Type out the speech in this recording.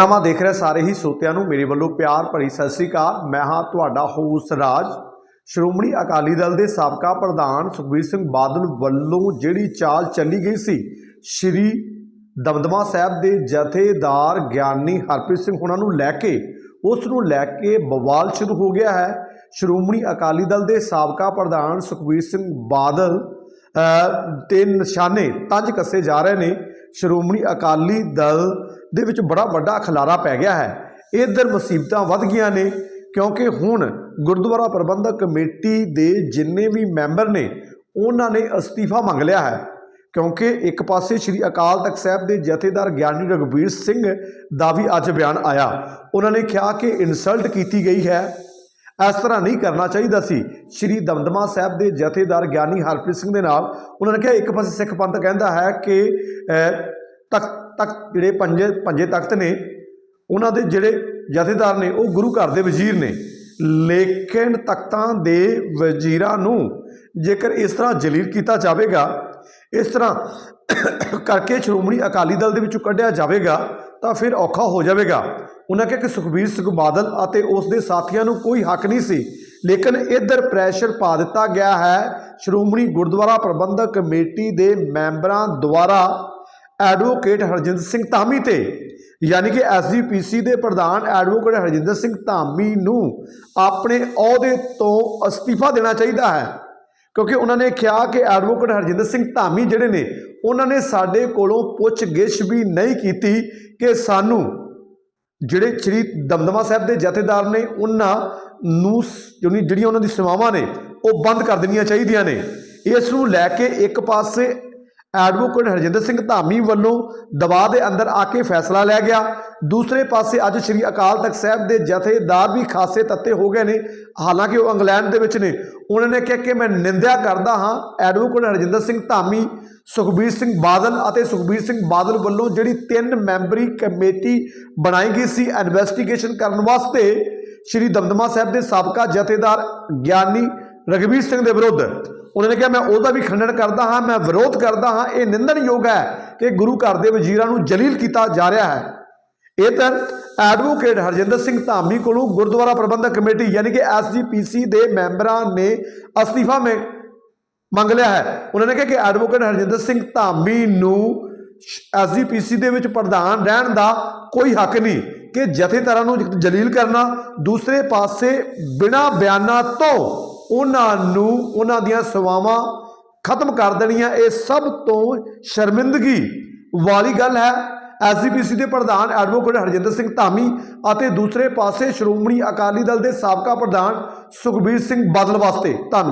ਖਬਰਨਾਮਾ ਦੇਖ ਰਹੇ ਸਾਰੇ ਹੀ ਸਰੋਤਿਆਂ ਨੂੰ ਮੇਰੇ ਵੱਲੋਂ ਪਿਆਰ ਭਰੀ ਸਤਿ ਸ੍ਰੀ ਅਕਾਲ। ਮੈਂ ਹਾਂ ਤੁਹਾਡਾ ਹੋਸਟ ਰਾਜ। ਸ਼੍ਰੋਮਣੀ ਅਕਾਲੀ ਦਲ ਦੇ ਸਾਬਕਾ ਪ੍ਰਧਾਨ ਸੁਖਬੀਰ ਸਿੰਘ ਬਾਦਲ ਵੱਲੋਂ ਜਿਹੜੀ ਚਾਲ ਚੱਲੀ ਗਈ ਸੀ, ਸ਼੍ਰੀ ਦਮਦਮਾ ਸਾਹਿਬ ਦੇ ਜਥੇਦਾਰ ਗਿਆਨੀ ਹਰਪ੍ਰੀਤ ਸਿੰਘ ਹੁਣਾਂ ਨੂੰ ਲੈ ਕੇ, ਉਸ ਨੂੰ ਲੈ ਕੇ ਬਵਾਲ ਸ਼ੁਰੂ ਹੋ ਗਿਆ ਹੈ। ਸ਼੍ਰੋਮਣੀ ਅਕਾਲੀ ਦਲ ਦੇ ਸਾਬਕਾ ਪ੍ਰਧਾਨ ਸੁਖਬੀਰ ਸਿੰਘ ਬਾਦਲ ਤੇ ਨਿਸ਼ਾਨੇ ਤੰਜ ਕੱਸੇ ਜਾ ਰਹੇ ਨੇ। ਸ਼੍ਰੋਮਣੀ ਅਕਾਲੀ ਦਲ ਦੇ ਵਿੱਚ ਬੜਾ ਵੱਡਾ ਖਲਾਰਾ ਪੈ ਗਿਆ ਹੈ। ਇਧਰ ਮੁਸੀਬਤਾਂ ਵੱਧ ਗਈਆਂ ਨੇ, ਕਿਉਂਕਿ ਹੁਣ ਗੁਰਦੁਆਰਾ ਪ੍ਰਬੰਧਕ ਕਮੇਟੀ ਦੇ ਜਿੰਨੇ ਵੀ ਮੈਂਬਰ ਨੇ, ਉਹਨਾਂ ਨੇ ਅਸਤੀਫਾ ਮੰਗ ਲਿਆ ਹੈ। ਕਿਉਂਕਿ ਇੱਕ ਪਾਸੇ ਸ੍ਰੀ ਅਕਾਲ ਤਖਤ ਸਾਹਿਬ ਦੇ ਜਥੇਦਾਰ ਗਿਆਨੀ ਰਘਬੀਰ ਸਿੰਘ ਦਾ ਵੀ ਅੱਜ ਬਿਆਨ ਆਇਆ। ਉਹਨਾਂ ਨੇ ਕਿਹਾ ਕਿ ਇਨਸਲਟ ਕੀਤੀ ਗਈ ਹੈ। ਇਸ ਤਰ੍ਹਾਂ ਨਹੀਂ ਕਰਨਾ ਚਾਹੀਦਾ ਸੀ। ਸ਼੍ਰੀ ਦਮਦਮਾ ਸਾਹਿਬ ਦੇ ਜਥੇਦਾਰ ਗਿਆਨੀ ਹਰਪ੍ਰੀਤ ਸਿੰਘ ਦੇ ਨਾਲ ਉਹਨਾਂ ਨੇ ਕਿਹਾ, ਇੱਕ ਪਾਸੇ ਸਿੱਖ ਪੰਥ ਕਹਿੰਦਾ ਹੈ ਕਿ ਤਖਤ ਤਖਤ ਜਿਹੜੇ ਪੰਜੇ ਪੰਜੇ ਤਖਤ ਨੇ, ਉਹਨਾਂ ਦੇ ਜਿਹੜੇ ਜਥੇਦਾਰ ਨੇ, ਉਹ ਗੁਰੂ ਘਰ ਦੇ ਵਜ਼ੀਰ ਨੇ। ਲੇਕਿਨ ਤਖਤਾਂ ਦੇ ਵਜ਼ੀਰਾਂ ਨੂੰ ਜੇਕਰ ਇਸ ਤਰ੍ਹਾਂ ਜਲੀਲ ਕੀਤਾ ਜਾਵੇਗਾ, ਇਸ ਤਰ੍ਹਾਂ ਕਰਕੇ ਸ਼੍ਰੋਮਣੀ ਅਕਾਲੀ ਦਲ ਦੇ ਵਿੱਚੋਂ ਕੱਢਿਆ ਜਾਵੇਗਾ, ਤਾਂ ਫਿਰ ਔਖਾ ਹੋ ਜਾਵੇਗਾ। ਉਹਨਾਂ ਕਿਹਾ ਕਿ ਸੁਖਬੀਰ ਸਿੰਘ ਬਾਦਲ ਅਤੇ ਉਸ ਦੇ ਸਾਥੀਆਂ ਨੂੰ ਕੋਈ ਹੱਕ ਨਹੀਂ ਸੀ। ਲੇਕਿਨ ਇੱਧਰ ਪ੍ਰੈਸ਼ਰ ਪਾ ਦਿੱਤਾ ਗਿਆ ਹੈ। ਸ਼੍ਰੋਮਣੀ ਗੁਰਦੁਆਰਾ ਪ੍ਰਬੰਧਕ ਕਮੇਟੀ ਦੇ ਮੈਂਬਰਾਂ ਦੁਆਰਾ ਐਡਵੋਕੇਟ ਹਰਜਿੰਦਰ ਸਿੰਘ ਧਾਮੀ ਤੇ, ਯਾਨੀ ਕਿ ਐਸਜੀਪੀਸੀ ਦੇ ਪ੍ਰਧਾਨ ਐਡਵੋਕੇਟ ਹਰਜਿੰਦਰ ਸਿੰਘ ਧਾਮੀ ਨੂੰ ਆਪਣੇ ਅਹੁਦੇ ਤੋਂ ਅਸਤੀਫਾ ਦੇਣਾ ਚਾਹੀਦਾ ਹੈ। ਕਿਉਂਕਿ ਉਹਨਾਂ ਨੇ ਕਿਹਾ ਕਿ ਐਡਵੋਕੇਟ ਹਰਜਿੰਦਰ ਸਿੰਘ ਧਾਮੀ ਜਿਹੜੇ ਨੇ, ਉਹਨਾਂ ਨੇ ਸਾਡੇ ਕੋਲੋਂ ਪੁੱਛਗਿੱਛ ਵੀ ਨਹੀਂ ਕੀਤੀ ਕਿ ਸਾਨੂੰ ਜਿਹੜੇ ਸ੍ਰੀ ਦਮਦਮਾ ਸਾਹਿਬ ਦੇ ਜਥੇਦਾਰ ਨੇ, ਉਹਨਾਂ ਨੂੰ ਸ- ਜਿਹੜੀਆਂ ਉਹਨਾਂ ਦੀ ਸੇਵਾਵਾਂ ਨੇ, ਉਹ ਬੰਦ ਕਰ ਦੇਣੀਆਂ ਚਾਹੀਦੀਆਂ ਨੇ। ਇਸ ਨੂੰ ਲੈ ਕੇ ਇੱਕ ਪਾਸੇ ਐਡਵੋਕੇਟ ਹਰਜਿੰਦਰ ਸਿੰਘ ਧਾਮੀ ਵੱਲੋਂ ਦਬਾਅ ਦੇ ਅੰਦਰ ਆ ਕੇ ਫੈਸਲਾ ਲਿਆ ਗਿਆ। ਦੂਸਰੇ ਪਾਸੇ ਅੱਜ ਸ੍ਰੀ ਅਕਾਲ ਤਖਤ ਸਾਹਿਬ ਦੇ ਜਥੇਦਾਰ ਵੀ ਖਾਸੇ ਤੱਤੇ ਹੋ ਗਏ ਨੇ। ਹਾਲਾਂਕਿ ਉਹ ਇੰਗਲੈਂਡ ਦੇ ਵਿੱਚ ਨੇ। ਉਹਨਾਂ ਨੇ ਕਿਹਾ ਕਿ ਮੈਂ ਨਿੰਦਿਆ ਕਰਦਾ ਹਾਂ। ਐਡਵੋਕੇਟ ਹਰਜਿੰਦਰ ਸਿੰਘ ਧਾਮੀ, ਸੁਖਬੀਰ ਸਿੰਘ ਬਾਦਲ ਅਤੇ ਸੁਖਬੀਰ ਸਿੰਘ ਬਾਦਲ ਵੱਲੋਂ ਜਿਹੜੀ ਤਿੰਨ ਮੈਂਬਰੀ ਕਮੇਟੀ ਬਣਾਈ ਗਈ ਸੀ ਇਨਵੈਸਟੀਗੇਸ਼ਨ ਕਰਨ ਵਾਸਤੇ, ਸ਼੍ਰੀ ਦਮਦਮਾ ਸਾਹਿਬ ਦੇ ਸਾਬਕਾ ਜਥੇਦਾਰ ਗਿਆਨੀ ਰਘਵੀਰ ਸਿੰਘ ਦੇ ਵਿਰੁੱਧ। ਉਹਨਾਂ ਨੇ ਕਿਹਾ, ਮੈਂ ਉਹਦਾ ਵੀ ਖੰਡਨ ਕਰਦਾ ਹਾਂ, ਮੈਂ ਵਿਰੋਧ ਕਰਦਾ ਹਾਂ। ਇਹ ਨਿੰਦਣਯੋਗ ਹੈ ਕਿ ਗੁਰੂ ਘਰ ਦੇ ਵਜ਼ੀਰਾਂ ਨੂੰ ਜਲੀਲ ਕੀਤਾ ਜਾ ਰਿਹਾ ਹੈ। ਇਹ ਤਾਂ ਐਡਵੋਕੇਟ ਹਰਜਿੰਦਰ ਸਿੰਘ ਧਾਮੀ ਕੋਲੋਂ ਗੁਰਦੁਆਰਾ ਪ੍ਰਬੰਧਕ ਕਮੇਟੀ, ਯਾਨੀ ਕਿ ਐਸਜੀਪੀਸੀ ਦੇ ਮੈਂਬਰਾਂ ਨੇ ਅਸਤੀਫਾ ਮੇ, ਮੰਗ ਲਿਆ ਹੈ। ਉਹਨਾਂ ਨੇ ਕਿਹਾ ਕਿ ਐਡਵੋਕੇਟ ਹਰਜਿੰਦਰ ਸਿੰਘ ਧਾਮੀ ਨੂੰ ਐਸਜੀਪੀਸੀ ਦੇ ਵਿੱਚ ਪ੍ਰਧਾਨ ਰਹਿਣ ਦਾ ਕੋਈ ਹੱਕ ਨਹੀਂ ਕਿ ਜਥੇਦਾਰਾਂ ਨੂੰ ਜਲੀਲ ਕਰਨਾ, ਦੂਸਰੇ ਪਾਸੇ ਬਿਨਾਂ ਬਿਆਨਾਂ ਤੋਂ ਉਹਨਾਂ ਨੂੰ, ਉਹਨਾਂ ਦੀਆਂ ਸੇਵਾਵਾਂ ਖਤਮ ਕਰ ਦੇਣੀਆਂ। ਇਹ ਸਭ ਤੋਂ ਸ਼ਰਮਿੰਦਗੀ ਵਾਲੀ ਗੱਲ ਹੈ। ਐਸਜੀਪੀਸੀ ਦੇ ਪ੍ਰਧਾਨ ਐਡਵੋਕੇਟ ਹਰਜਿੰਦਰ ਸਿੰਘ ਧਾਮੀ ਅਤੇ ਦੂਸਰੇ ਪਾਸੇ ਸ਼੍ਰੋਮਣੀ ਅਕਾਲੀ ਦਲ ਦੇ ਸਾਬਕਾ ਪ੍ਰਧਾਨ ਸੁਖਬੀਰ ਸਿੰਘ ਬਾਦਲ ਵਾਸਤੇ ਧੰਨਵਾਦ।